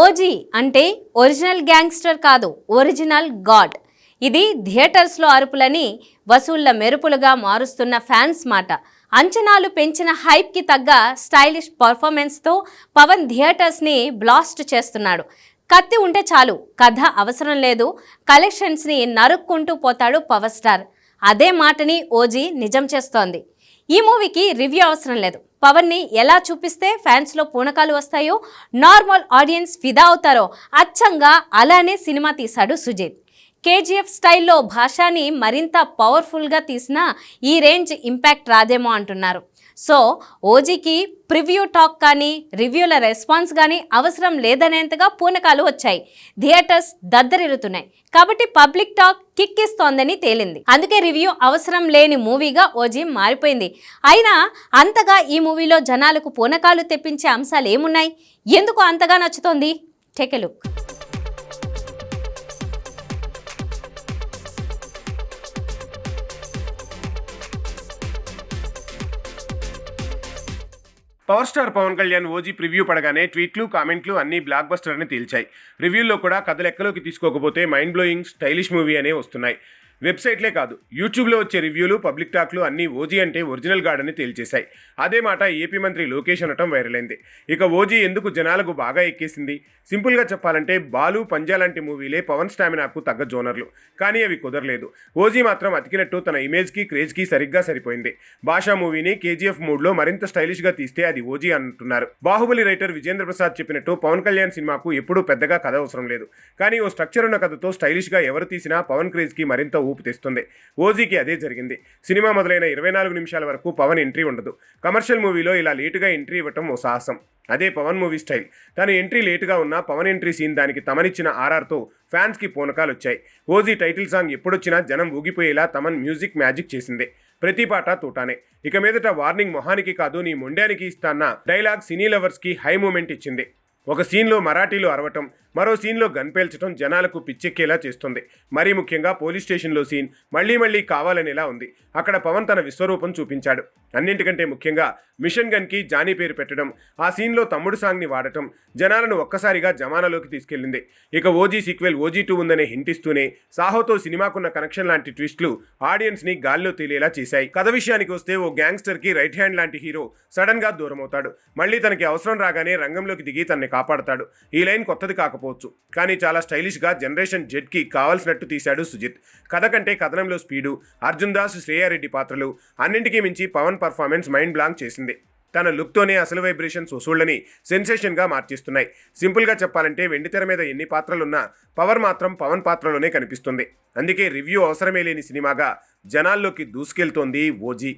OG అంటే original gangster కాదు original god. ఇది థియేటర్స్లో అరుపులని వసూళ్ళ మెరుపులుగా మారుస్తున్న ఫ్యాన్స్ మాట. అంచనాలు పెంచిన హైప్కి తగ్గ స్టైలిష్ పర్ఫార్మెన్స్తో పవన్ థియేటర్స్ని బ్లాస్ట్ చేస్తున్నాడు. కత్తి ఉంటే చాలు కథ అవసరం లేదు కలెక్షన్స్ని నరుక్కుంటూ పోతాడు పవర్ స్టార్. అదే మాటని ఓజీ నిజం చేస్తోంది. ఈ మూవీకి రివ్యూ అవసరం లేదు. పవన్ని ఎలా చూపిస్తే ఫ్యాన్స్లో పూనకాలు వస్తాయో నార్మల్ ఆడియన్స్ ఫిదా అవుతారో అచ్చంగా అలానే సినిమా తీశాడు సుజిత్. కేజీఎఫ్ స్టైల్లో భాషాని మరింత పవర్ఫుల్గా తీసినా ఈ రేంజ్ ఇంపాక్ట్ రాదేమో అంటున్నారు. సో ఓజీకి ప్రివ్యూ టాక్ కానీ రివ్యూల రెస్పాన్స్ కానీ అవసరం లేదనేంతగా పూనకాలు వచ్చాయి. థియేటర్స్ దద్దరిల్లుతున్నాయి. కాబట్టి పబ్లిక్ టాక్ కిక్ ఇస్తోందని తేలింది. అందుకే రివ్యూ అవసరం లేని మూవీగా ఓజీ మారిపోయింది. అయినా అంతగా ఈ మూవీలో జనాలకు పూనకాలు తెప్పించే అంశాలు ఏమున్నాయి ఎందుకు అంతగా నచ్చుతోంది? Take a look. Power star Pawan Kalyan OG preview పడగానే ట్వీట్లు కామెంట్లు అన్ని బ్లాక్ బస్టర్ అని తేల్చాయి. రివ్యూల్లో కూడా కథ లెక్కలోకి తీసుకోకపోతే మైండ్ బ్లోయింగ్ స్టైలిష్ మూవీ అనే వస్తున్నాయి. వెబ్సైట్లే కాదు యూట్యూబ్లో వచ్చే రివ్యూలు పబ్లిక్ టాక్లు అన్నీ ఓజీ అంటే ఒరిజినల్ గాడని తేల్చేశాయి. అదే మాట ఏపీ మంత్రి లోకేష్ అనటం వైరల్ అయింది ఇక ఓజీ ఎందుకు జనాలకు బాగా ఎక్కేసింది? సింపుల్గా చెప్పాలంటే బాలు పంజా లాంటి మూవీలే పవన్ స్టామినాకు తగ్గ జోనర్లు. కానీ అవి కుదరలేదు. ఓజీ మాత్రం అతికినట్టు తన ఇమేజ్కి క్రేజ్కి సరిగ్గా సరిపోయింది. భాషా మూవీని కేజీఎఫ్ మూడ్లో మరింత స్టైలిష్గా తీస్తే అది ఓజీ అంటున్నారు. బాహుబలి రైటర్ విజేంద్ర ప్రసాద్ చెప్పినట్టు పవన్ కళ్యాణ్ సినిమాకు ఎప్పుడూ పెద్దగా కథ అవసరం లేదు. కానీ ఓ స్ట్రక్చర్ ఉన్న కథతో స్టైలిష్గా ఎవరు తీసినా పవన్ క్రేజ్కి మరింత ఊపు తెస్తుంది ఓజీకి అదే జరిగింది. సినిమా మొదలైన ఇరవై నాలుగు నిమిషాల వరకు పవన్ ఎంట్రీ ఉండదు. కమర్షియల్ మూవీలో ఇలా లేటుగా ఎంట్రీ ఇవ్వటం ఓ సాహసం. అదే పవన్ మూవీ స్టైల్. తన ఎంట్రీ లేటుగా ఉన్న పవన్ ఎంట్రీ సీన్ దానికి తమనిచ్చిన ఆర్ఆర్తో ఫ్యాన్స్కి పూనకాలు వచ్చాయి. ఓజీ టైటిల్ సాంగ్ ఎప్పుడొచ్చినా జనం ఊగిపోయేలా తమన్ మ్యూజిక్ మ్యాజిక్ చేసింది. ప్రతి పాట తూటానే. ఇక మీదట వార్నింగ్ మొహానికి కాదు నీ మొండానికి ఇస్తాన్న డైలాగ్ సినీ లవర్స్కి హై మూమెంట్ ఇచ్చింది. ఒక సీన్లో మరాఠీలో అరవటం మరో సీన్లో గన్ పేల్చడం జనాలకు పిచ్చెక్కేలా చేస్తుంది. మరీ ముఖ్యంగా పోలీస్ స్టేషన్లో సీన్ మళ్ళీ మళ్ళీ కావాలనేలా ఉంది. అక్కడ పవన్ తన విశ్వరూపం చూపించాడు. అన్నింటికంటే ముఖ్యంగా మిషన్ గన్కి జానీ పేరు పెట్టడం ఆ సీన్లో తమ్ముడు సాంగ్ని వాడటం జనాలను ఒక్కసారిగా జమానాలోకి తీసుకెళ్ళింది. ఇక ఓజీ సీక్వెల్ ఓజీ టూ ఉందనే హింటిస్తూనే సాహోతో సినిమాకున్న కనెక్షన్ లాంటి ట్విస్ట్లు ఆడియన్స్ని గాల్లో తేలేలా చేశాయి. కథ విషయానికి వస్తే ఓ గ్యాంగ్స్టర్కి రైట్ హ్యాండ్ లాంటి హీరో సడన్గా దూరమవుతాడు. మళ్ళీ తనకి అవసరం రాగానే రంగంలోకి దిగి తనని కాపాడతాడు. ఈ లైన్ కొత్తది కాకపోతే కాకపోవచ్చు కానీ చాలా స్టైలిష్గా జనరేషన్ జెడ్కి కావాల్సినట్టు తీశాడు సుజిత్. కథ కంటే కథనంలో స్పీడు అర్జున్ దాస్ శ్రేయారెడ్డి పాత్రలు అన్నింటికీ మించి పవన్ పర్ఫార్మెన్స్ మైండ్ బ్లాంక్ చేసింది. తన లుక్తోనే అసలు వైబ్రేషన్స్ వసూళ్ళని సెన్సేషన్గా మార్చేస్తున్నాయి. సింపుల్గా చెప్పాలంటే వెండితెర మీద ఎన్ని పాత్రలున్నా పవర్ మాత్రం పవన్ పాత్రలోనే కనిపిస్తుంది. అందుకే రివ్యూ అవసరమే లేని సినిమాగా జనాల్లోకి దూసుకెళ్తోంది ఓజీ.